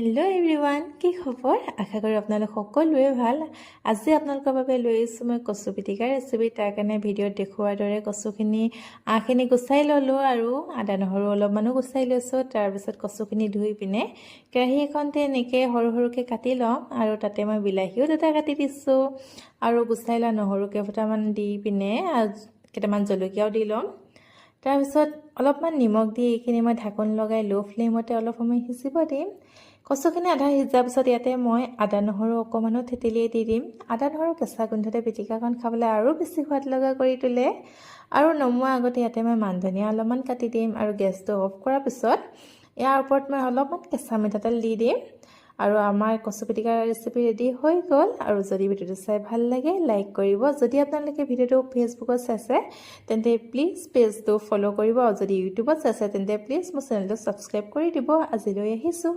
Hello everyone কি খবৰ? আশা কৰোঁ আপোনালোক সকলোৱে ভাল। আজি আপোনালোকৰ বাবে লৈ আহিছোঁ মই কচু পিটিকাৰ ৰেচিপি তাৰ কাৰণে ভিডিঅ'ত দেখুওৱাৰ দৰে কচুখিনি আঁহখিনি গুচাই ল'লোঁ আৰু আদা নহৰু অলপমানো গুচাই লৈছোঁ। তাৰপিছত কচুখিনি ধুই পিনে কেৰাহী এখনতে এনেকৈ সৰু সৰুকৈ কাটি ল'ম আৰু তাতে মই বিলাহীও দুটা কাটি দিছোঁ। আৰু গুচাই লোৱা নহৰু কেইফুটামান দি পিনে কেইটামান জলকীয়াও দি ল'ম। তাৰপিছত অলপমান নিমখ দি এইখিনি মই ঢাকোন লগাই ল' ফ্লেমতে অলপ সময় সিজিব দিম। কচুখিনি আধা সিজাৰ পিছত ইয়াতে মই আদা নহৰু অকণমানো থেতেলিয়াই দি দিম। আদা নহৰু কেঁচা গোন্ধতে পিটিকাকণ খাবলৈ আৰু বেছি সোৱাদ লগা কৰি তোলে। আৰু নমোৱাৰ আগতে ইয়াতে মই মান ধনিয়া অলপমান কাটি দিম আৰু গেছটো অফ কৰাৰ পিছত ইয়াৰ ওপৰত মই অলপমান কেঁচা মিঠাতেল দি দিম। আৰু আমাৰ কচু পিটিকাৰ ৰেচিপি ৰেডি হৈ গ'ল। আৰু যদি ভিডিঅ'টো চাই ভাল লাগে লাইক কৰিব। যদি আপোনালোকে ভিডিঅ'টো ফেচবুকত চাইছে তেন্তে প্লিজ পেজটো ফ'ল' কৰিব। আৰু যদি ইউটিউবত চাইছে তেন্তে প্লিজ মোৰ চেনেলটো ছাবস্ক্ৰাইব কৰি দিব। আজিলৈ আহিছোঁ।